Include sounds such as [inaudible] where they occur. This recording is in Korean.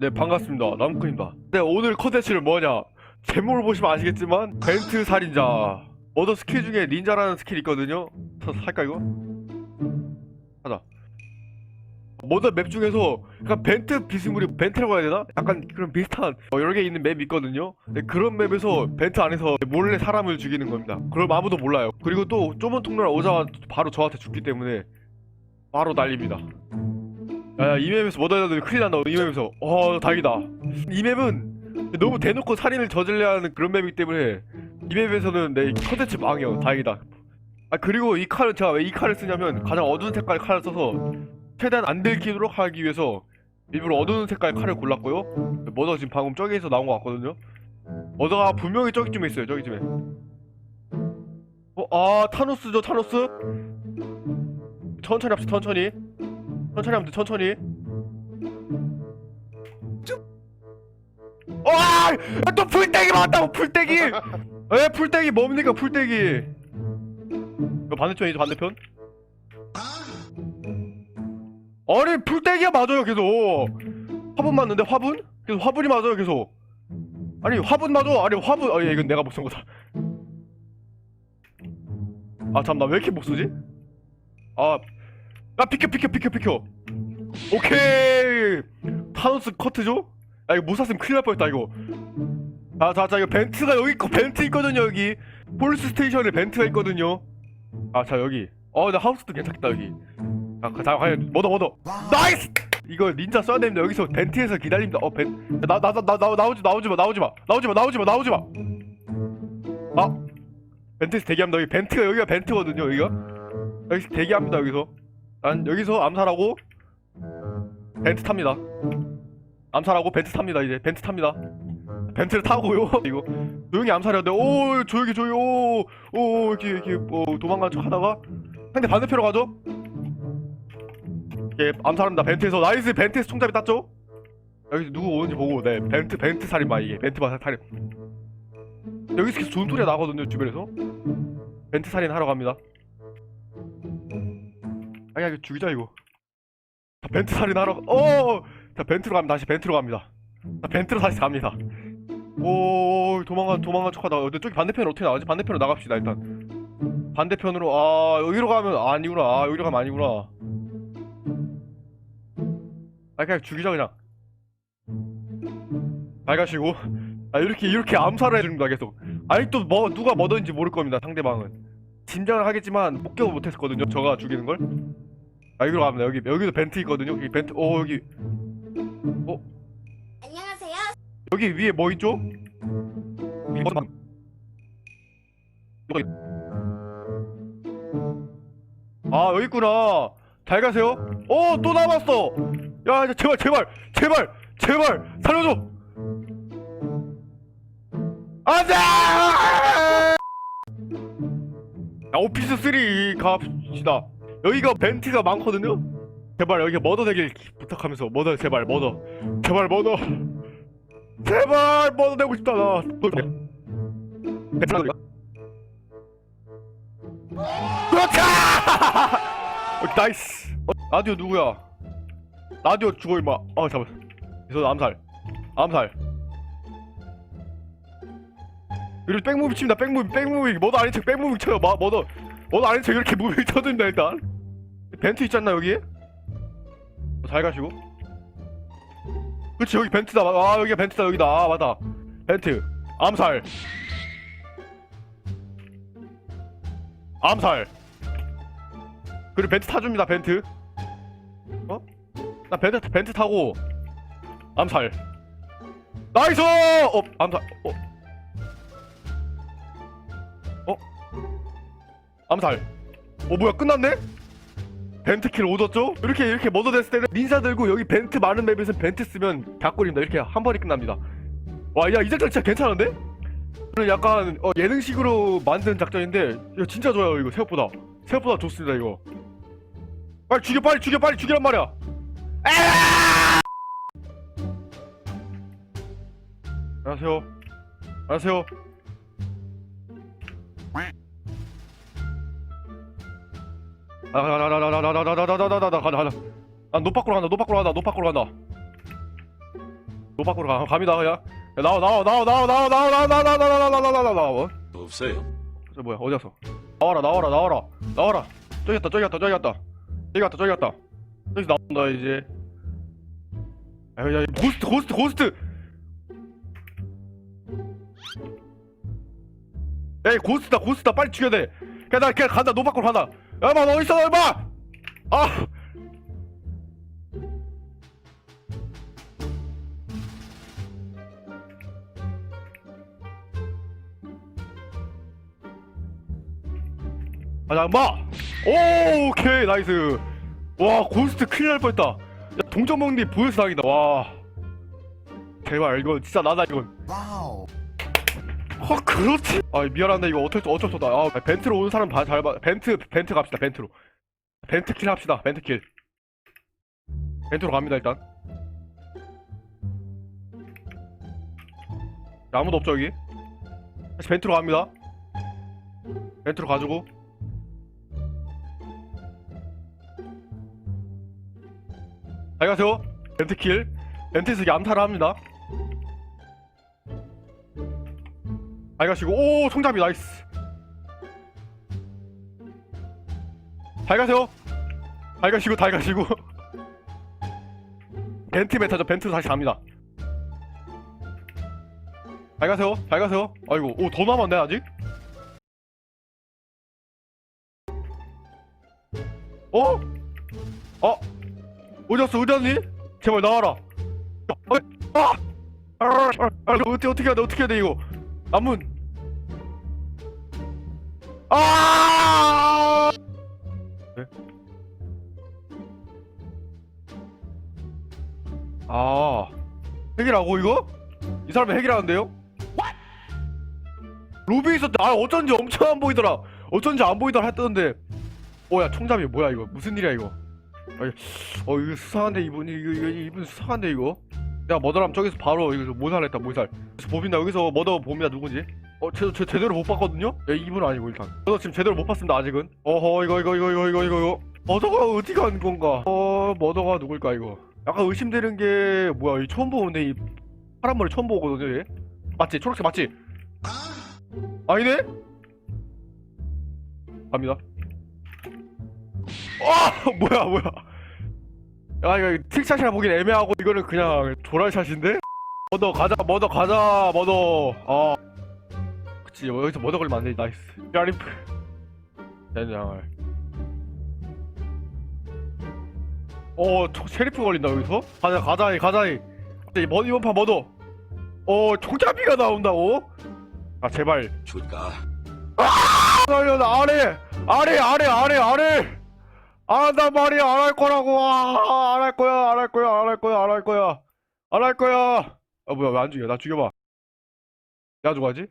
네 반갑습니다. 남꾼입니다. 네 오늘 컨텐츠는 뭐냐? 제목을 보시면 아시겠지만 벤트 살인자. 머더 스킬 중에 닌자라는 스킬이 있거든요? 사- 살까 이거? 하자. 머더 맵 중에서 약간 벤트 비스무리 벤트라고 해야 되나? 약간 그런 비슷한 어, 여러 개 있는 맵이 있거든요? 네, 그런 맵에서 벤트 안에서 몰래 사람을 죽이는 겁니다. 그럼 아무도 몰라요. 그리고 또 좁은 통로를 오자마자 바로 저한테 죽기 때문에 바로 날립니다 야, 이 맵에서 머더애들 큰일 난다. 이 맵에서. 어, 다행이다. 이 맵은 너무 대놓고 살인을 저질러야 하는 그런 맵이기 때문에 이 맵에서는 내 컨텐츠 망이요. 다행이다. 아, 그리고 이 칼은 제가 왜 이 칼을 쓰냐면 가장 어두운 색깔 칼을 써서 최대한 안 들키도록 하기 위해서 일부러 어두운 색깔 칼을 골랐고요. 머더 지금 방금 저기에서 나온 것 같거든요. 머더가 분명히 저기쯤에 있어요. 저기쯤에. 어, 아, 타노스죠, 타노스? 천천히 합시다, 천천히. 천천히 하면 돼 천천히 와! 아, 또 풀떼기 맞다고 풀떼기! [laughs] 에 풀떼기 뭡니까 풀떼기 이거 반대편이죠 반대편? 아니 풀떼기가 맞아요 계속 화분 맞는데 화분? 계속 화분이 맞아요 계속 아니 화분 맞아 아니 화분 아 이건 내가 못 쓴 거다 아잠나왜 이렇게 못 쓰지? 아 야 비켜 비켜 비켜 비켜. 오케이. 타노스 커트죠? 야 이거 못 샀으면 큰일 날 뻔했다 이거. 자자 자 이거 벤트가 여기 있고 벤트 있거든요 여기. 폴스 스테이션에 벤트가 있거든요. 아 자 여기. 어나 하우스도 괜찮겠다 여기. 자자 과연 뭐더 뭐더 나이스! 이거 닌자 써야 됩니다. 여기서 벤트에서 기다립니다. 어 벤 나 나 나 나 나오지 나오지 마 나오지 마 나오지 마 나오지 마 나오지 마 아. 벤트에서 대기합니다. 여기 벤트가 여기가 벤트거든요 여기가. 여기서 대기합니다 여기서 난 여기서 암살하고 벤트 탑니다. 암살하고 벤트 탑니다 이제 벤트 탑니다. 벤트를 타고요. [laughs] 이거 조용히 암살해야 돼. 오 조용히 조용히 오 오 이렇게 이렇게 어, 도망가는 척 하다가 상대 반대편으로 가죠. 예 암살합니다. 벤트에서 나이스 벤트에서 총잡이 땄죠. 여기서 누구 오는지 보고 네 벤트 벤트 살인마 이게 벤트 바 살인. 여기서 계속 좋은 소리가 나거든요 주변에서. 벤트 살인 하러 갑니다. 아야 이거 죽이자 이거. 자, 벤트 살인 하러 가- 어! 자 벤트로 갑니다. 다시 벤트로 갑니다. 자 벤트로 다시 갑니다. 오 도망간 도망간 척하다가 근데 저기 반대편으로 어떻게 나가지? 반대편으로 나갑시다 일단. 반대편으로 아 여기로 가면 아니구나. 아 여기로 가면 아니구나. 아 그냥 죽이자 그냥. 잘 가시고. 아 이렇게 이렇게 암살을 해줍니다 계속. 아직도 뭐 누가 뭐든지 모를 겁니다 상대방은. 짐작을 하겠지만 목격을 못했거든요 저가 죽이는 걸. 아 여기로 갑니다 여기 여기도 벤트 있거든요. 여기 벤트 어 여기. 안녕하세요. 여기 위에 뭐 있죠? 여기. 아 여기 있구나. 잘 가세요. 어또 남았어. 야 제발 제발 제발 제발 살려줘. 안돼! 야 오피스 3 갑시다 여기가 벤트가 많거든요? 제발 여기 머더 되길 부탁하면서 머더 제발 머더. 제발 머더. 제발 머더 되고 싶다 나. 그렇지 [laughs] 오케이, 나이스. 어, 라디오 누구야? 라디오 죽어 임마. 아 잠깐 이선 암살. 암살. 그리고 백무비 칩니다. 백무비 백무비. 머더 아닌 척 백무비 쳐요. 마, 머더 머더 아닌 척 이렇게 무비 쳐줍니다 [laughs] 일단. 벤트 않나 여기? 잘 가시고. 그렇지 여기 벤트다. 아 여기가 벤트다 여기다. 아 맞다. 벤트. 암살. 암살. 그리고 벤트 타줍니다 벤트. 어? 나 벤트 벤트 타고. 암살. 나이스! 어 암살. 어 어? 암살 어 뭐야 끝났네? 벤트킬 얻었죠? 이렇게 이렇게 머더 됐을 때는 닌자 들고 여기 벤트 많은 맵에서 벤트 쓰면 닭골입니다 이렇게 한 번에 끝납니다 와 야 이 작전 진짜 괜찮은데? 저는 약간 어, 예능식으로 만든 작전인데 이거 진짜 좋아요 이거 생각보다 생각보다 좋습니다 이거 빨리 죽여 빨리 죽여 빨리 죽이란 말이야 아! 안녕하세요 안녕하세요 나나나나나나나나나나나나 가자 가자 난 노파꾸로 간다 노파꾸로 간다 노파꾸로 간다 노 밖으로 가 갑니다 그냥 야, 나와 나와 나와 나와 나와 나와 나와 나와 나와 나와 나와 나와 나와 나와 없어요. 저 뭐야 어디 갔어 나와라 나와라 나와라 나와라 저기 갔다 저기 갔다 저기 갔다 저기 갔다 저기 갔다 저기서 나온다 이제 야야 고스트 고스트 고스트 야이 고스트다 고스트다 빨리 죽여야 돼 그냥 나 그냥 간다 노 밖으로 간다 야마 너 어딨어 야마 아 아, 나, 마! 오, 오케이, 나이스. 와, 고스트 큰일 날 뻔했다. 야, 동전먹니 보여서 다행이다, 와. 제발, 이거 진짜 나다, 이건. 어, 그렇지. 아, 미안한데, 이거 어쩔 수, 어쩔 수 없다. 아, 벤트로 오는 사람 봐, 잘 봐. 벤트, 벤트 갑시다, 벤트로. 벤트 킬 합시다, 벤트 킬. 벤트로 갑니다, 일단. 야, 아무도 없죠, 여기? 다시 벤트로 갑니다. 벤트로 가지고. 잘 가세요. 벤트킬. 벤트에서 얌타를 합니다. 잘 가시고, 오, 총잡이 나이스. 가시고, 잘 가시고. 벤트 메타죠. 벤트로 다시 갑니다. 잘 가세요. 아이고, 오, 더 남았네, 아직? 어? 어? 어디 갔어? 어디 갔니? 제발 나와라. 어, 아! 아! 아! 아! 이거 어떻게 어떻게 해야 돼? 어떻게 해야 돼 이거? 남문. 아! 네? 아, 핵이라고 이거? 이 사람이 핵이라는데요? 로비에 있었대. 아 어쩐지 엄청 안 보이더라. 어쩐지 안 보이더라 했던데. 뭐야 총잡이 뭐야 이거 무슨 일이야 이거? 어 이거 수상한데 이분 이거, 이거 이분 수상한데 이거 야 머더람 저기서 바로 이거 모살했다 모살. 그래서 봅니다. 여기서 머더 봅니다 누군지? 어 제 제, 제대로 못 봤거든요? 야 이분 아니고 일단. 저도 지금 제대로 못 봤습니다 아직은. 어허 이거 이거 이거 이거 이거 이거. 머더가 어디 간 건가? 어 머더가 누굴까 이거? 약간 의심되는 게 뭐야? 이 처음 보는데 이 파란 머리 처음 보거든요 얘? 맞지? 초록색 맞지? 아니네? 갑니다. 아 [laughs] 뭐야 뭐야 야 이거 틱샷이라 보긴 애매하고 이거는 그냥 조랄샷인데? 머더 가자 머더 가자 머더. 아. 그치 여기서 머더 걸리면 안되지. 나이스. 야리프. 젠장 어 저- 셰리프 걸린다 여기서? 가자 가자이 가자이. 이 머, 이번 판 머더. 어 총잡이가 나온다고? 아 제발. 줄까? 살려 아래 아래 아래 아래 아래 안한단 말이야 안할 거라고. 아, 안 할 거야 안 할 거야 안 할 거야 안 할 거야. 안 할 거야. 아 뭐야 왜 안 죽여? 나 죽여봐. 야 누가지